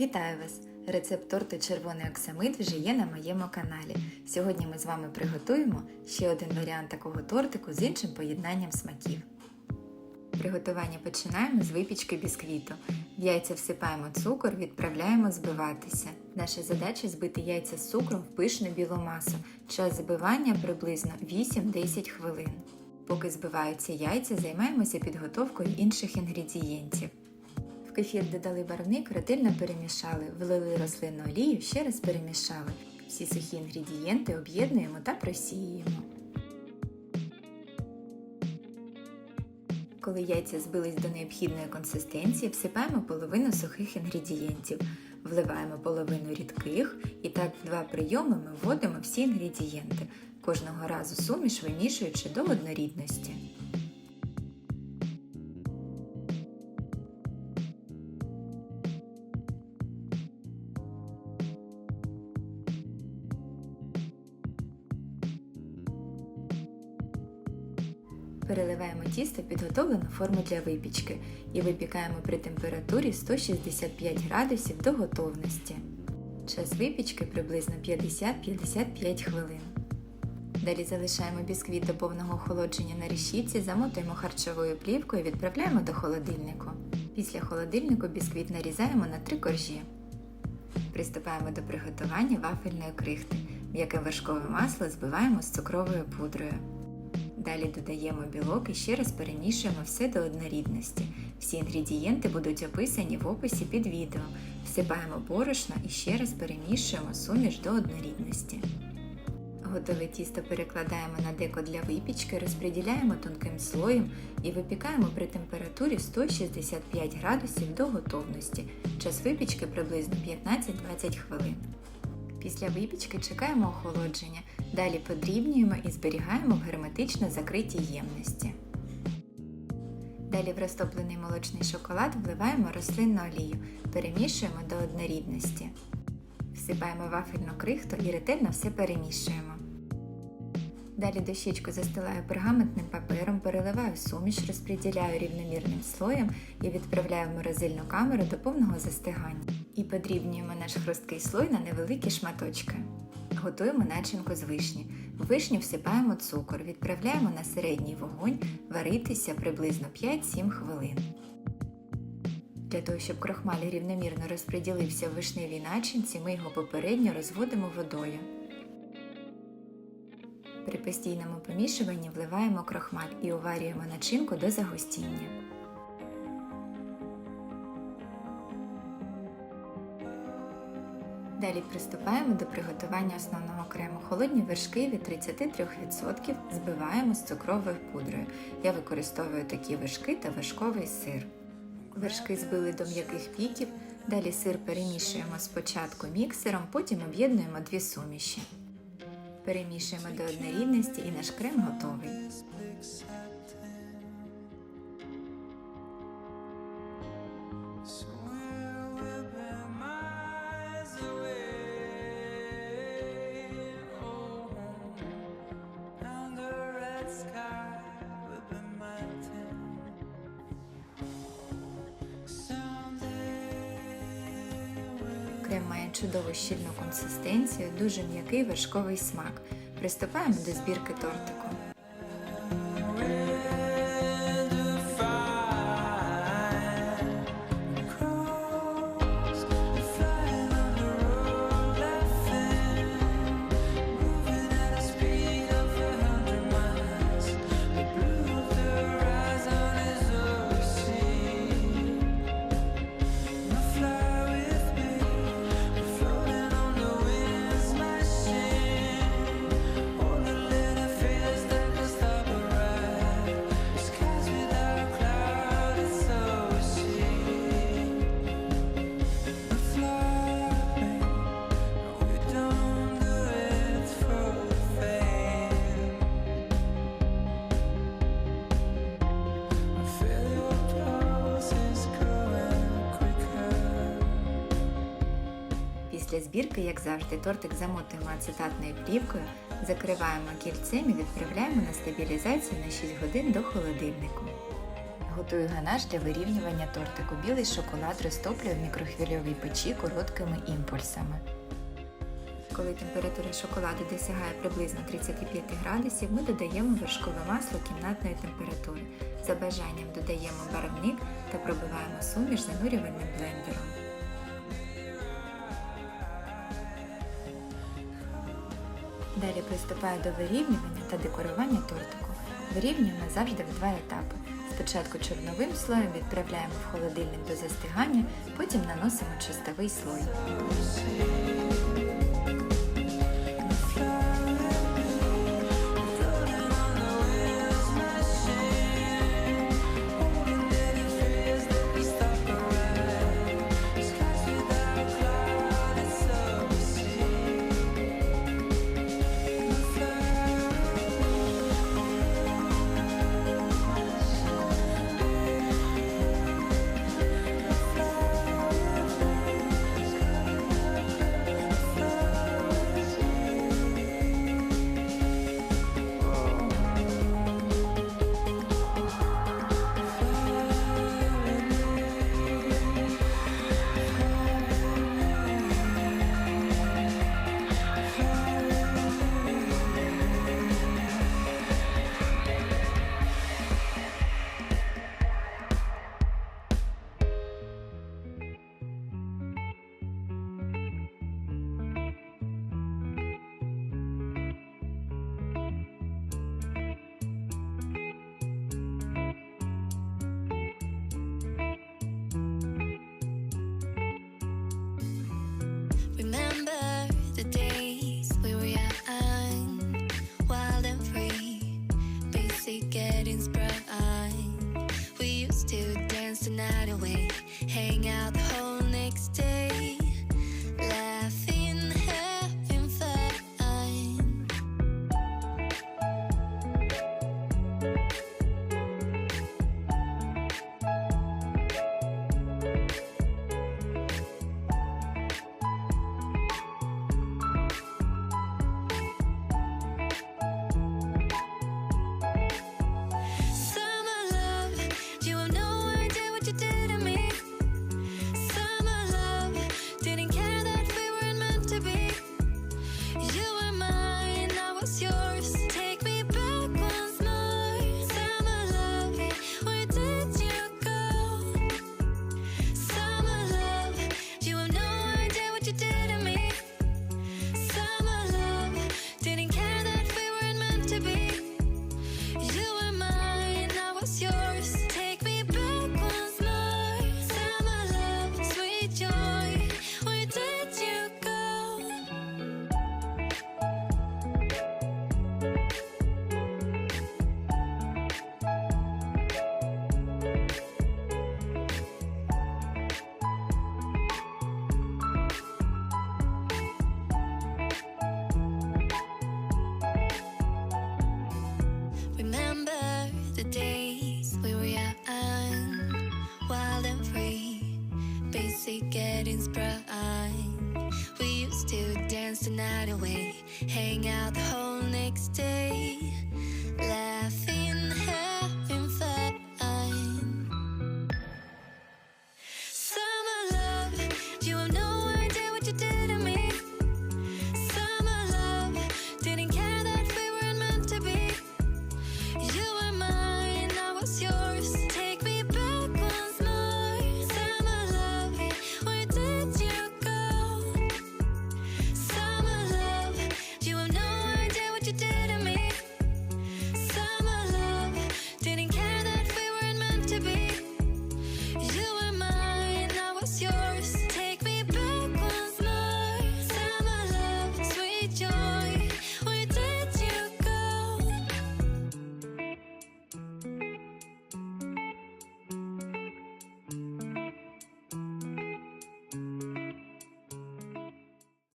Вітаю вас! Рецепт торту червоний оксамит вже є на моєму каналі. Сьогодні ми з вами приготуємо ще один варіант такого тортику з іншим поєднанням смаків. Приготування починаємо з випічки бісквіту. В яйця всипаємо цукор, відправляємо збиватися. Наша задача збити яйця з цукром в пишну білу масу. Час збивання приблизно 8-10 хвилин. Поки збиваються яйця, займаємося підготовкою інших інгредієнтів. В кефір додали барвник, ретельно перемішали, влили рослинну олію, ще раз перемішали. Всі сухі інгредієнти об'єднуємо та просіюємо. Коли яйця збились до необхідної консистенції, всипаємо половину сухих інгредієнтів, вливаємо половину рідких і так в два прийоми ми вводимо всі інгредієнти, кожного разу суміш вимішуючи до однорідності. Переливаємо тісто в підготовлену форму для випічки і випікаємо при температурі 165 градусів до готовності. Час випічки приблизно 50-55 хвилин. Далі залишаємо бісквіт до повного охолодження на решітці, замотуємо харчовою плівкою і відправляємо до холодильнику. Після холодильнику бісквіт нарізаємо на три коржі. Приступаємо до приготування вафельної крихти. М'яке вершкове масло збиваємо з цукровою пудрою. Далі додаємо білок і ще раз перемішуємо все до однорідності. Всі інгредієнти будуть описані в описі під відео. Всипаємо борошно і ще раз перемішуємо суміш до однорідності. Готове тісто перекладаємо на деко для випічки, розподіляємо тонким слоєм і випікаємо при температурі 165 градусів до готовності. Час випічки приблизно 15-20 хвилин. Після випічки чекаємо охолодження, далі подрібнюємо і зберігаємо в герметично закритій ємності. Далі в розтоплений молочний шоколад вливаємо рослинну олію, перемішуємо до однорідності. Всипаємо вафельну крихту і ретельно все перемішуємо. Далі дощечку застилаю пергаментним папером, переливаю суміш, розподіляю рівномірним слоєм і відправляю в морозильну камеру до повного застигання. І подрібнюємо наш хрусткий слой на невеликі шматочки. Готуємо начинку з вишні. В вишню всипаємо цукор, відправляємо на середній вогонь варитися приблизно 5-7 хвилин. Для того, щоб крохмаль рівномірно розподілився в вишневій начинці, ми його попередньо розводимо водою. При постійному помішуванні вливаємо крохмаль і уварюємо начинку до загустіння. Далі приступаємо до приготування основного крему. Холодні вершки від 33% збиваємо з цукровою пудрою. Я використовую такі вершки та вершковий сир. Вершки збили до м'яких піків, далі сир перемішуємо спочатку міксером, потім об'єднуємо дві суміші. Перемішуємо до однорідності і наш крем готовий. Крем має чудову щільну консистенцію, дуже м'який вершковий смак. Приступаємо до збірки тортику. Після збірки, як завжди, тортик замотуємо ацетатною плівкою, закриваємо кільцем і відправляємо на стабілізацію на 6 годин до холодильнику. Готую ганаш для вирівнювання тортику. Білий шоколад розтоплюю в мікрохвильовій печі короткими імпульсами. Коли температура шоколаду досягає приблизно 35 градусів, ми додаємо вершкове масло кімнатної температури. За бажанням додаємо барвник та пробиваємо суміш занурювальним блендером. Далі приступаю до вирівнювання та декорування тортику. Вирівнюємо завжди в два етапи. Спочатку чорновим слоєм відправляємо в холодильник до застигання, потім наносимо чистовий слой.